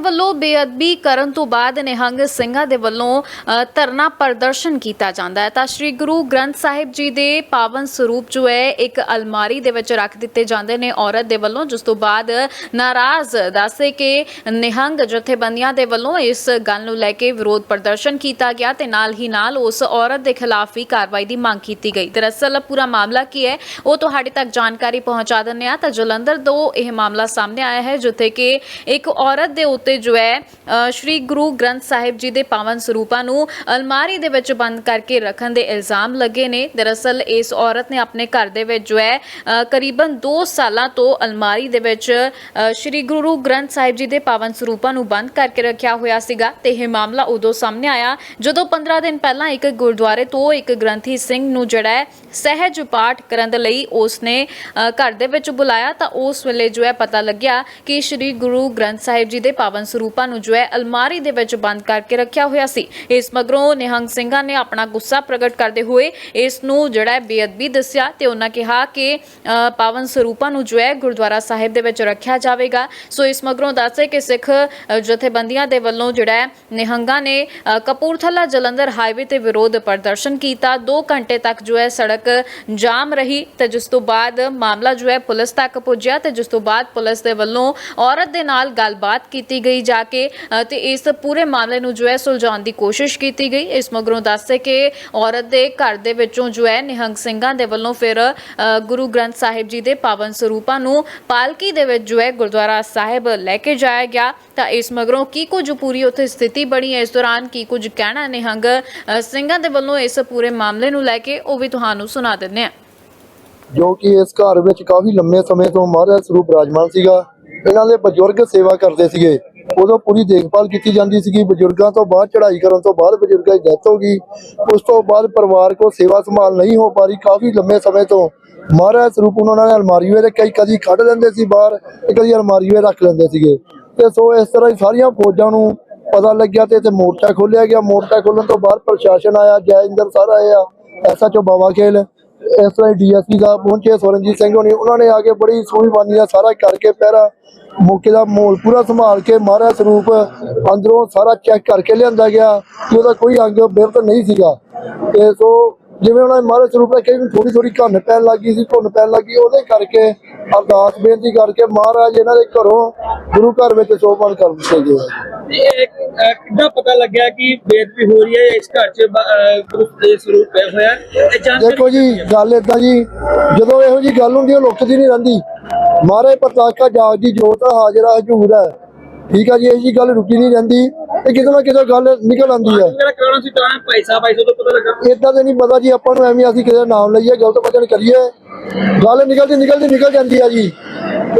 ਵੱਲੋਂ ਬੇਅਦਬੀ ਕਰਨ ਤੋਂ ਬਾਅਦ ਨਿਹੰਗ ਸਿੰਘਾਂ ਦੇ ਵੱਲੋਂ ਧਰਨਾ ਪ੍ਰਦਰਸ਼ਨ ਕੀਤਾ ਜਾਂਦਾ ਹੈ। ਤਾਂ ਸ੍ਰੀ ਗੁਰੂ ਗ੍ਰੰਥ ਸਾਹਿਬ ਜੀ ਦੇ ਪਾਵਨ ਸਰੂਪ ਜੋ ਹੈ, ਇੱਕ ਅਲਮਾਰੀ ਦੇ ਵਿੱਚ ਰੱਖ ਦਿੱਤੇ ਜਾਂਦੇ ਨੇ ਔਰਤ ਦੇ ਵੱਲੋਂ। ਜਿਸ ਤੋਂ ਬਾਅਦ ਨਾਰਾਜ਼ ਦੱਸੇ ਕਿ ਨਿਹੰਗ ਜਥੇਬੰਦੀਆਂ ਦੇ ਵੱਲੋਂ ਇਸ ਗੱਲ ਨੂੰ ਲੈ ਕੇ ਵਿਰੋਧ ਪ੍ਰਦਰਸ਼ਨ ਕੀਤਾ ਗਿਆ ਤੇ ਨਾਲ ਹੀ ਨਾਲ ਉਸ ਔਰਤ ਦੇ ਖਿਲਾਫ ਵੀ ਕਾਰਵਾਈ ਦੀ ਮੰਗ ਕੀਤੀ ਗਈ। ਦਰਅਸਲ ਪੂਰਾ ਮਾਮਲਾ ਕੀ ਹੈ, ਉਹ ਤੁਹਾਡੇ ਤੱਕ ਜਾਣਕਾਰੀ ਪਹੁੰਚਾ ਦਿੰਦੇ ਆ ਤਾਂ ਜਲੰਧਰ ਤੋਂ ਇਹ ਮਾਮਲਾ ਸਾਹਮਣੇ ਆਇਆ ਹੈ, ਜਿੱਥੇ ਕਿ ਇੱਕ ਔਰਤ ਦੇ ਉੱਤੇ ਜੋ ਹੈ ਸ਼੍ਰੀ ਗੁਰੂ ਗ੍ਰੰਥ ਸਾਹਿਬ ਜੀ ਦੇ ਪਾਵਨ ਸਰੂਪਾਂ ਨੂੰ ਅਲਮਾਰੀ ਦੇ ਵਿੱਚ ਬੰਦ ਕਰਕੇ ਰੱਖਣ ਦੇ ਇਲਜ਼ਾਮ ਲੱਗੇ ਨੇ। ਦਰਅਸਲ ਇਸ ਔਰਤ ਨੇ ਆਪਣੇ ਘਰ ਦੇ ਵਿੱਚ ਜੋ ਹੈ ਕਰੀਬਨ 2 ਸਾਲਾਂ ਤੋਂ ਅਲਮਾਰੀ ਦੇ ਵਿੱਚ ਸ਼੍ਰੀ ਗੁਰੂ ਗ੍ਰੰਥ ਸਾਹਿਬ ਜੀ ਦੇ ਪਾਵਨ ਸਰੂਪਾਂ ਨੂੰ ਬੰਦ ਕਰਕੇ ਰੱਖਿਆ ਹੋਇਆ ਸੀਗਾ ਤੇ ਇਹ ਮਾਮਲਾ ਉਦੋਂ ਸਾਹਮਣੇ ਆਇਆ ਜਦੋਂ 15 ਦਿਨ ਪਹਿਲਾਂ ਇੱਕ ਗੁਰਦੁਆਰੇ ਤੋਂ ਇੱਕ ਗ੍ਰੰਥੀ ਸਿੰਘ ਨੂੰ ਜਿਹੜਾ ਹੈ ਸਹਿਜ ਪਾਠ ਕਰਨ ਦੇ ਲਈ ਉਸਨੇ ਅ, ਘਰ ਦੇ ਵਿੱਚ ਬੁਲਾਇਆ ਤਾਂ ਉਸ ਵੇਲੇ ਜੋ ਹੈ ਪਤਾ ਲੱਗਿਆ ਕਿ ਸ਼੍ਰੀ ਗੁਰੂ ਗ੍ਰੰਥ ਸਾਹਿਬ ਜੀ ਦੇ ਪਾਵਨ ਸਰੂਪਾਂ ਨੂੰ ਜੋ ਹੈ ਅਲਮਾਰੀ ਦੇ ਵਿੱਚ ਬੰਦ ਕਰਕੇ ਰੱਖਿਆ ਹੋਇਆ ਸੀ। ਇਸ ਮਗਰੋਂ ਨਿਹੰਗ ਸਿੰਘਾਂ ਨੇ ਆਪਣਾ ਗੁੱਸਾ ਪ੍ਰਗਟ ਕਰਦੇ ਹੋਏ ਇਸ ਨੂੰ ਜਿਹੜਾ ਹੈ ਬੇਅਦਬੀ ਦੱਸਿਆ ਤੇ ਉਹਨਾਂ ਕਿਹਾ ਕਿ ਪਾਵਨ ਸਰੂਪਾਂ ਨੂੰ ਜੋ ਹੈ ਗੁਰਦੁਆਰਾ ਸਾਹਿਬ ਦੇ ਵਿੱਚ ਰੱਖਿਆ ਜਾਵੇਗਾ। ਸੋ ਇਸ ਮਗਰੋਂ ਦੱਸੇ ਕਿ ਸਿੱਖ ਜਥੇਬੰਦੀਆਂ ਦੇ ਵੱਲੋਂ ਜਿਹੜਾ ਹੈ ਨਿਹੰਗਾਂ ਨੇ ਕਪੂਰਥਲਾ ਜਲੰਧਰ ਹਾਈਵੇ ਤੇ ਵਿਰੋਧ ਪ੍ਰਦਰਸ਼ਨ ਕੀਤਾ। 2 ਘੰਟੇ ਤੱਕ ਜੋ ਹੈ ਸੜਕ ਜਾਮ ਰਹੀ ਤੇ ਜਿਸ ਤੋਂ ਬਾਅਦ ਮਾਮਲਾ ਜੋ ਹੈ ਪੁਲਿਸ ਤੱਕ ਪੁੱਜਿਆ ਤੇ ਜਿਸ ਤੋਂ ਬਾਅਦ ਪੁਲਿਸ ਦੇ ਵੱਲੋਂ ਔਰਤ ਦੇ ਨਾਲ ਗੱਲਬਾਤ ਕੀਤੀ ਗਈ ਜਾ ਕੇ ਤੇ ਇਸ ਪੂਰੇ ਮਾਮਲੇ ਨੂੰ ਜੋ ਹੈ ਸੁਲਝਾਉਣ ਦੀ ਕੋਸ਼ਿਸ਼ ਕੀਤੀ ਗਈ। ਇਸ ਮਗਰੋਂ ਦੱਸੇ ਕਿ ਔਰਤ ਦੇ ਘਰ ਦੇ ਵਿੱਚੋਂ ਜੋ ਹੈ ਨਿਹੰਗ ਸਿੰਘਾਂ ਦੇ ਵੱਲੋਂ ਫਿਰ ਗੁਰੂ ਗ੍ਰੰਥ ਸਾਹਿਬ ਜੀ ਦੇ ਪਾਵਨ ਸਰੂਪਾਂ ਨੂੰ ਪਾਲਕੀ ਦੇ ਵਿੱਚ ਜੋ ਹੈ ਗੁਰਦੁਆਰਾ ਸਾਹਿਬ ਲੈ ਕੇ ਜਾਇਆ ਗਿਆ। ਤਾਂ ਇਸ ਮਗਰੋਂ ਕੀ ਕੁਝ ਪੂਰੀ ਉੱਥੇ ਸਥਿਤੀ ਬਣੀ ਹੈ? ਇਸ ਦੌਰਾਨ ਕੀ ਕੁਝ ਕਹਿਣਾ ਨਿਹੰਗ? ਸਿੰਘਾਂ ਦੇ ਵੱਲੋਂ ਇਸ ਪੂਰੇ ਮਾਮਲੇ ਨੂੰ ਲੈ ਕੇ ਉਹ ਵੀ ਤੁਹਾਨੂੰ ਸੁਣਾ ਦਿੰਦੇ ਹਾਂ। ਜੋ ਕਿ ਇਸ ਘਰ ਵਿੱਚ ਕਾਫੀ ਲੰਮੇ ਸਮੇਂ ਤੋਂ ਮਹਾਰਾਜ ਸਰੂਪ ਰਾਜਮਾਨ ਸੀਗਾ। ਇਹਨਾਂ ਦੇ ਬਜ਼ੁਰਗ ਸੇਵਾ ਕਰਦੇ ਸੀਗੇ। ਉਦੋਂ ਪੂਰੀ ਦੇਖਭਾਲ ਕੀਤੀ ਜਾਂਦੀ ਸੀਗੀ, ਬਜ਼ੁਰਗਾਂ ਤੋਂ ਬਾਅਦ, ਚੜ੍ਹਾਈ ਕਰਨ ਤੋਂ ਬਾਅਦ ਬਜ਼ੁਰਗਾਂ ਦੀ ਡੈਥ ਹੋ ਗਈ। ਉਸ ਤੋਂ ਬਾਅਦ ਪਰਿਵਾਰ ਕੋ ਸੇਵਾ ਸੰਭਾਲ ਨਹੀਂ ਹੋ ਪਾ ਰਹੀ ਕਾਫੀ ਲੰਮੇ ਸਮੇਂ ਤੋਂ ਮਹਾਰਾਜ ਸਰੂਪ ਉਹਨਾਂ ਨੇ ਅਲਮਾਰੀ ਵਿੱਚ ਕਈ ਕਦੀ ਕੱਢ ਲੈਂਦੇ ਸੀ ਬਾਹਰ ਤੇ ਕਦੀ ਅਲਮਾਰੀ ਵਿੱਚ ਰੱਖ ਲੈਂਦੇ ਸੀਗੇ। ਤੇ ਸੋ ਇਸ ਤਰ੍ਹਾਂ ਹੀ ਸਾਰੀਆਂ ਫੌਜਾਂ ਨੂੰ ਪਤਾ ਲੱਗਿਆ ਤੇ ਇੱਥੇ ਮੋਰਚਾ ਖੋਲਿਆ ਗਿਆ। ਮੋਰਚਾ ਖੋਲਣ ਤੋਂ ਬਾਅਦ ਪ੍ਰਸ਼ਾਸਨ ਆਇਆ, ਜੈ ਇੰਦਰ ਸਰ ਆਇਆ ਆ ਐਸਐਚਓ ਬਾਵਾ ਖੇਲ ਇਸ ਤਰ੍ਹਾਂ ਡੀਐਸਪੀ ਸਾਹਿਬ ਪਹੁੰਚੇ, ਸਵਰਨਜੀਤ ਸਿੰਘ ਹੋਣੀ, ਉਹਨਾਂ ਨੇ ਆ ਕੇ ਬੜੀ ਸੂਝਵਾਨੀ ਨਾਲ ਸਾਰਾ ਕਰਕੇ ਪਹਿਰਾ ਮੌਕੇ ਦਾ ਮਾਹੌਲ ਪੂਰਾ ਸੰਭਾਲ ਕੇ ਮਹਾਰਾਜ ਸਰੂਪ ਅੰਦਰੋਂ ਸਾਰਾ ਚੈੱਕ ਕਰਕੇ ਲਿਆਂਦਾ ਗਿਆ ਕਿ ਉਹਦਾ ਕੋਈ ਅੰਗ ਬਿਰਤ ਨਹੀਂ ਸੀਗਾ। ਤੇ ਸੋ ਜਿਵੇਂ ਉਹਨਾਂ ਮਹਾਰਾਜ ਸਰੂਪ ਰੱਖਿਆ ਨੂੰ ਥੋੜੀ ਥੋੜੀ ਘੰਨ ਪੈਣ ਲੱਗੀ ਸੀ, ਘੁੰਨ ਪੈਣ ਲੱਗੀ ਉਹਦੇ ਕਰਕੇ ਅਰਦਾਸ ਬੇਨਤੀ ਕਰਕੇ ਮਹਾਰਾਜ ਇਹਨਾਂ ਦੇ ਘਰੋਂ ਗੁਰੂ ਘਰ ਵਿੱਚ ਸੋਪਨ ਕਰ ਦਿੱਤੇ ਅਹ, ਕਿੱਦਾਂ ਪਤਾ ਲੱਗਿਆ ਕਿ ਬੇਦਬੀ ਹੋ ਰਹੀ ਹੈ? ਇਸ ਘਰ 'ਚ ਗੁਰੂ ਦੇ ਸਰੂਪ ਪਿਆ ਹੋਇਆ ਦੇਖੋ ਜੀ ਗੱਲ ਏਦਾਂ ਜੀ ਜਦੋਂ ਇਹੋ ਜੀ ਗੱਲ ਹੁੰਦੀ ਹੈ ਲੁਕਦੀ ਨਹੀਂ ਰਹਿੰਦੀ। ਮਹਾਰਾਜ ਪ੍ਰਤਾਕਾ ਜਾਗਦੀ ਜੋਤ ਆ, ਹਾਜ਼ਰਾ ਹਜੂਰ ਹੈ ਠੀਕ ਆ ਜੀ ਇਹ ਜੀ ਗੱਲ ਰੁਕੀ ਨਹੀਂ ਰਹਿੰਦੀ। ਤੇ ਕਿਤੇ ਨਾ ਕਿਤੇ ਗੱਲ ਨਿਕਲ ਆਉਂਦੀ ਹੈ। ਜਿਹੜਾ ਕਰਾਉਣਾ ਸੀ ਤਾਂ ਪੈਸਾ ਪੈਸੇ ਤੋਂ ਪਤਾ ਲੱਗਾ। ਏਦਾਂ ਦੇ ਨਹੀਂ ਪਤਾ ਜੀ ਆਪਾਂ ਨੂੰ ਐਵੇਂ ਅਸੀਂ ਕਿਸੇ ਦਾ ਨਾਮ ਲਈਏ ਗਲਤ ਵਚਨ ਕਰੀਏ। ਗੱਲ ਨਿਕਲਦੀ ਨਿਕਲਦੀ ਨਿਕਲ ਜਾਂਦੀ ਆ ਜੀ।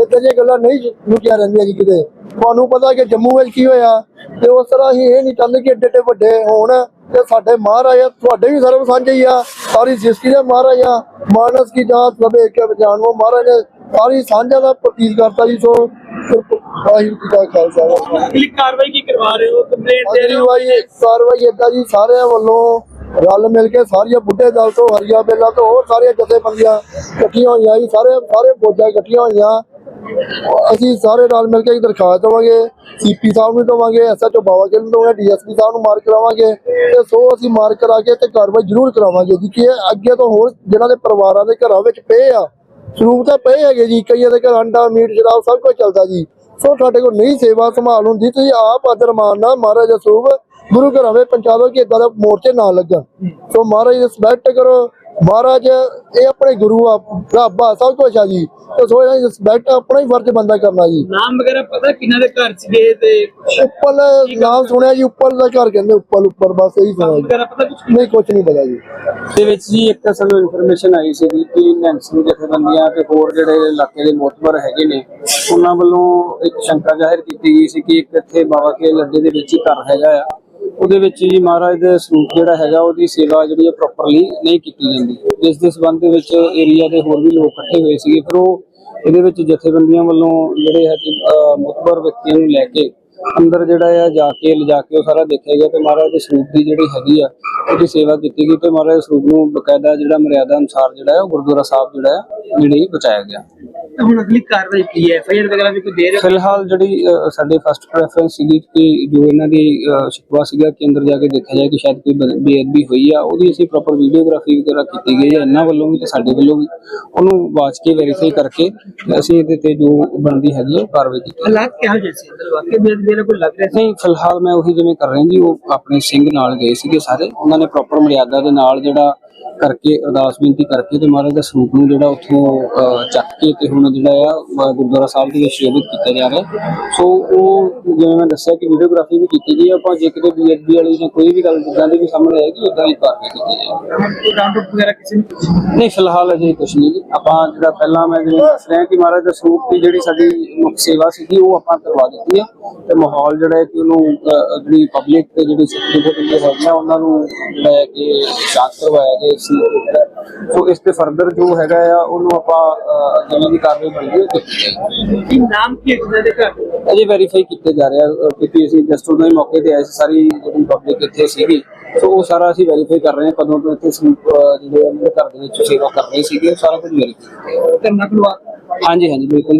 ਏਦਾਂ ਦੀਆਂ ਗੱਲਾਂ ਨਹੀਂ ਲੁਕੀਆਂ ਰਹਿੰਦੀਆਂ ਜੀ ਕਿਤੇ। ਤੁਹਾਨੂੰ ਪਤਾ ਕਿ ਜੰਮੂ ਵਿੱਚ ਕੀ ਹੋਇਆ ਤੇ ਉਸ ਤਰ੍ਹਾਂ ਹੀ ਇਹ ਨਹੀਂ ਚਾਹੁੰਦੇ ਕਿ ਏਡੇ ਏਡੇ ਵੱਡੇ ਹੋਣ ਤੇ ਸਾਡੇ ਮਹਾਰਾਜ ਤੁਹਾਡੇ ਵੀ ਸਰਬ ਸਾਂਝੇ ਹੀ ਆ। ਸਾਰੀ ਸ੍ਰਿਸ਼ਟੀ ਦੇ ਮਹਾਰਾਜ ਮਾਨਸ ਕੀ ਜਾਤ ਸਭੇ ਇੱਕ ਪਛਾਣੋ ਮਹਾਰਾਜ ਨੇ। ਸਾਰੀ ਸਾਂਝਾ ਦਾ ਪ੍ਰਤੀਕ ਕਰਤਾ ਜੀ ਸੋ ਵਾਹਿਗੁਰੂ ਜੀ ਦਾ ਖਾਲਸਾ। ਅਗਲੀ ਕਾਰਵਾਈ ਕੀ ਕਰਵਾ ਰਹੇ ਹੋ? ਕੰਪਲੇਂਟ ਦੇ ਰਹੇ ਹੋ? ਕਾਰਵਾਈ ਏਦਾਂ ਜੀ ਸਾਰਿਆਂ ਵੱਲੋਂ ਰਲ ਮਿਲ ਕੇ ਸਾਰੀਆਂ ਬੁੱਢੇ ਦਲ ਤੋਂ ਹਰੀਆ ਬੇਲਾ ਤੋਂ ਹੋਰ ਸਾਰੀਆਂ ਜਥੇਬੰਦੀਆਂ ਇਕੱਠੀਆਂ ਹੋਈਆਂ ਜੀ, ਸਾਰੇ ਸਾਰੇ ਫੌਜਾਂ ਇਕੱਠੀਆਂ ਹੋਈਆਂ। ਅਸੀਂ ਸਾਰੇ ਰਲ ਮਿਲ ਕੇ ਇੱਕ ਦਰਖਾਸਤ ਦੇਵਾਂਗੇ ਸੀਪੀ ਸਾਹਿਬ ਨੂੰ ਦੇਵਾਂਗੇ ਐਸਐਚਓ ਬਾਵਾ ਨੂੰ ਦੇਵਾਂਗੇ ਡੀਐਸਪੀ ਸਾਹਿਬ ਨੂੰ ਮਾਰਕ ਕਰਾਵਾਂਗੇ ਤੇ ਸੋ ਅਸੀਂ ਮਾਰ ਕਰਾ ਕੇ ਤੇ ਕਾਰਵਾਈ ਜ਼ਰੂਰ ਕਰਾਵਾਂਗੇ ਜੀ, ਕਿ ਅੱਗੇ ਤੋਂ ਹੋਰ ਜਿਹਨਾਂ ਦੇ ਪਰਿਵਾਰਾਂ ਦੇ ਘਰਾਂ ਵਿੱਚ ਪਏ ਆ ਸਰੂਪ ਤਾਂ ਪਏ ਹੈਗੇ ਜੀ, ਕਈਆਂ ਦੇ ਘਰ ਅੰਡਾ, ਮੀਟ, ਸ਼ਰਾਬ ਸਭ ਕੁਝ ਚੱਲਦਾ ਜੀ। ਸੋ ਸਾਡੇ ਕੋਲ ਨਹੀਂ ਸੇਵਾ ਸੰਭਾਲ ਹੁੰਦੀ, ਤੁਸੀਂ ਆਪ ਆਦਰ ਮਾਨਣਾ ਮਹਾਰਾਜ ਦਾ ਸਰੂਪ ਗੁਰੂ ਘਰਾਂ ਵਿੱਚ ਪਹੁੰਚਾ ਦਿਓ ਕਿ ਇਦਾਂ ਦਾ ਮੋਰਚੇ ਨਾ ਲੱਗਣ। ਸੋ ਮਹਾਰਾਜ ਦੀ ਰਿਸਪੈਕਟ ਕਰੋ। ਮਹਾਰਾਜ ਇਹ ਆਪਣੇ ਗੁਰੂ ਆ ਰੱਬ ਆ ਸਭ ਕੁਝ ਆ ਜੀ। ਤੇ ਸੋ ਇਹਨਾਂ ਦੀ ਰਿਸਪੈਕਟ ਆਪਣਾ ਹੀ ਫਰਜ਼ ਬੰਦਾ ਕਰਨਾ ਜੀ। ਨਾਮ ਵਗੈਰਾ ਪਤਾ ਕਿਹਨਾਂ ਦੇ ਘਰ 'ਚ ਗਏ ਤੇ ਉੱਪਰ ਨਾਮ ਸੁਣਿਆ ਜੀ ਉੱਪਰ ਦਾ ਘਰ ਕਹਿੰਦੇ ਉੱਪਰ ਉੱਪਰ ਬਸ ਇਹੀ ਸੁਣਿਆ ਜੀ। ਵਗੈਰਾ ਪਤਾ ਕੁਝ ਨਹੀਂ ਕੁਝ ਨਹੀਂ ਪਤਾ ਜੀ। ਦੇ ਵਿੱਚ ਜੀ ਇੱਕ ਸਾਨੂੰ ਇਨਫੋਰਮੇਸ਼ਨ ਆਈ ਸੀ ਕਿ ਨੈਂਸਨ ਜਥੇਬੰਦੀਆਂ ਤੇ ਹੋਰ ਜਿਹੜੇ ਇਲਾਕੇ ਦੇ ਮੋਤਬਰ ਹੈਗੇ ਨੇ ਉਹਨਾਂ ਵੱਲੋਂ ਇੱਕ ਸ਼ੰਕਾ ਜ਼ਾਹਿਰ ਕੀਤੀ ਗਈ ਸੀ ਕਿ ਇੱਕ ਇੱਥੇ ਬਾਬਾ ਕੇ ਲੱਡੇ ਦੇ ਵਿੱਚ ਹੀ ਘਰ ਹੈਗਾ ਆ। ਉਹਦੇ ਵਿੱਚ ਜੀ ਮਹਾਰਾਜ ਦੇ ਸਰੂਪ ਜਿਹੜਾ ਹੈਗਾ, ਉਹਦੀ ਸੇਵਾ ਜਿਹੜੀ ਹੈ ਪ੍ਰੋਪਰਲੀ ਨਹੀਂ ਕੀਤੀ ਜਾਂਦੀ। ਜਿਸ ਦੇ ਸਬੰਧ ਦੇ ਵਿੱਚ ਏਰੀਆ ਦੇ ਹੋਰ ਵੀ ਲੋਕ ਇਕੱਠੇ ਹੋਏ ਸੀਗੇ, ਫਿਰ ਉਹ ਇਹਦੇ ਵਿੱਚ ਜਥੇਬੰਦੀਆਂ ਵੱਲੋਂ ਜਿਹੜੇ ਹੈ ਕਿ ਮੋਤਬਰ ਵਿਅਕਤੀਆਂ ਨੂੰ ਲੈ ਕੇ ਅੰਦਰ ਜਿਹੜਾ ਆ ਜਾ ਕੇ, ਲਿਜਾ ਕੇ ਉਹ ਸਾਰਾ ਦੇਖਿਆ ਗਿਆ ਤੇ ਮਹਾਰਾਜ ਦੇ ਸਰੂਪ ਦੀ ਜਿਹੜੀ ਹੈਗੀ ਆ, ਉਹਦੀ ਸੇਵਾ ਕੀਤੀ ਗਈ ਤੇ ਮਹਾਰਾਜ ਦੇ ਸਰੂਪ ਨੂੰ ਬਕਾਇਦਾ ਜਿਹੜਾ ਮਰਿਆਦਾ ਅਨੁਸਾਰ ਜਿਹੜਾ ਹੈ ਉਹ ਗੁਰਦੁਆਰਾ ਸਾਹਿਬ ਜਿਹੜਾ ਹੈ ਜਿਹੜੀ ਬਚਾਇਆ ਗਿਆ। ਹੁਣ ਅਗਲੀ ਕਾਰਵਾਈ ਕੀ ਹੈ? ਐਫਆਈਆਰ ਵਗੈਰਾ ਵੀ ਕੋਈ ਦੇ ਰਹੇ? ਫਿਲਹਾਲ ਜਿਹੜੀ ਅ, ਸਾਡੇ ਫਸਟ ਪ੍ਰੈਫਰੈਂਸ ਸੀਗੀ ਕਿ ਜੋ ਇਹਨਾਂ ਦੀ ਅ, ਸ਼ਿਕਵਾ ਸੀਗਾ ਕਿ ਅੰਦਰ ਜਾ ਕੇ ਦੇਖਿਆ ਜਾਏ ਕਿ ਸ਼ਾਇਦ ਕੋਈ ਬੇਅਦਬੀ ਹੋਈ ਆ ਉਹਦੀ ਅਸੀਂ ਪ੍ਰੋਪਰ ਵੀਡੀਓਗ੍ਰਾਫੀ ਵਗੈਰਾ ਕੀਤੀ ਗਈ ਹੈ ਇਹਨਾਂ ਵੱਲੋਂ ਵੀ ਤੇ ਸਾਡੇ ਵੱਲੋਂ ਵੀ। ਉਹਨੂੰ ਵਾਚ ਕੇ ਵੈਰੀਫਾਈ ਕਰਕੇ ਤੇ ਅਸੀਂ ਇਹਦੇ ਤੇ ਜੋ ਬਣਦੀ ਹੈਗੀ ਹੈ ਉਹ ਕਾਰਵਾਈ ਕੀਤੀ ਹਾਲਾਤ ਕਿਹੋ ਜਿਹੇ ਸੀ? ਅੰਦਰ ਵਾਕਈ ਬੇਅਦਬੀ ਦਾ ਕੋਈ ਲੱਗ ਰਿਹਾ ਸੀ? ਨਹੀਂ ਫਿਲਹਾਲ ਮੈਂ ਉਹੀ ਜਿਵੇਂ ਕਰ ਰਿਹਾ ਜੀ ਉਹ ਆਪਣੇ ਸਿੰਘ ਨਾਲ ਗਏ ਸੀਗੇ ਸਾਰੇ। ਉਹਨਾਂ ਨੇ ਪ੍ਰੋਪਰ ਮਰਿਆਦਾ ਦੇ ਨਾਲ ਜਿਹੜਾ ਕਰਕੇ, ਅਰਦਾਸ ਬੇਨਤੀ ਕਰਕੇ ਤੇ ਮਹਾਰਾਜ ਦਾ ਸਰੂਪ ਨੂੰ ਜਿਹੜਾ ਉੱਥੋਂ ਚੱਕ ਕੇ ਤੇ ਹੁਣ ਜਿਹੜਾ ਆ ਗੁਰਦੁਆਰਾ ਸਾਹਿਬ ਦੇ ਵਿੱਚ ਸ਼ੇਅਰ ਕੀਤਾ ਜਾ ਰਿਹਾ। ਸੋ ਉਹ ਜਿਵੇਂ ਮੈਂ ਦੱਸਿਆ ਕਿ ਵੀਡੀਓਗ੍ਰਾਫੀ ਵੀ ਕੀਤੀ ਗਈ ਆਪਾਂ ਜੇ ਕਿਤੇ ਬੀਐਸਬੀ ਵਾਲੀ ਜਾਂ ਕੋਈ ਵੀ ਗੱਲ ਜਿੱਦਾਂ ਦੀ ਵੀ ਸਾਹਮਣੇ ਆਏਗੀ ਉਦਾਂ ਦੀ ਕਾਰਵਾਈ ਕੀਤੀ ਜਾਏਗੀ। ਕੋਈ ਵਗੈਰਾ ਕਿਸੇ ਨੇ ਨਹੀਂ, ਫਿਲਹਾਲ ਅਜੇ ਕੁਝ ਨਹੀਂ ਜੀ। ਆਪਾਂ ਜਿਹੜਾ ਪਹਿਲਾਂ ਮੈਂ ਜਿਵੇਂ ਦੱਸ ਰਿਹਾ ਕਿ ਮਹਾਰਾਜ ਦਾ ਸਰੂਪ ਦੀ ਜਿਹੜੀ ਸਾਡੀ ਮੁੱਖ ਸੇਵਾ ਸੀਗੀ, ਉਹ ਆਪਾਂ ਕਰਵਾ ਦਿੱਤੀ ਹੈ ਤੇ ਮਾਹੌਲ ਜਿਹੜਾ ਹੈ ਕਿ ਉਹਨੂੰ ਜਿਹੜੀ ਪਬਲਿਕ ਤੇ ਜਿਹੜੀ ਸਿੱਖੀ ਦੇ ਹੈਗੀਆਂ, ਉਹਨਾਂ ਨੂੰ ਜਿਹੜਾ ਹੈ ਕਿ ਜਾਂਚ ਕਰਵਾਇਆ ਗਿਆ ਦੇ ਉੱਤੇ। ਸੋ ਇਸ ਤੇ ਫਰਦਰ ਜੋ ਹੈਗਾ ਆ ਉਹਨੂੰ ਆਪਾਂ ਜਿਵੇਂ ਦੀ ਕਾਰਵਾਈ ਬਣਦੀ ਹੈ। ਕੀ ਨਾਮ ਕੀ ਹੈ ਦੇ ਘਰ? ਅਜੇ ਵੈਰੀਫਾਈ ਕੀਤੇ ਜਾ ਰਿਹਾ ਕਿਉਂਕਿ ਅਸੀਂ ਜਸਟ ਉਹਨਾਂ ਹੀ ਮੌਕੇ ਤੇ ਆਏ ਸੀ ਸਾਰੀ ਜਿਹੜੀ ਪਬਲਿਕ ਇੱਥੇ ਸੀਗੀ। ਸੋ ਉਹ ਸਾਰਾ ਅਸੀਂ ਵੈਰੀਫਾਈ ਕਰ ਰਹੇ ਹਾਂ ਕਦੋਂ ਤੋਂ ਇੱਥੇ ਜਿਹੜੇ ਦੇ ਘਰ ਦੇ ਵਿੱਚ ਸੇਵਾ ਕਰ ਰਹੇ ਸੀਗੇ ਸਾਰਾ ਕੁਝ ਵੈਰੀਫਾਈ ਕਰਨਾ ਖਲਵਾ ਹਾਂਜੀ ਹਾਂਜੀ ਬਿਲਕੁਲ।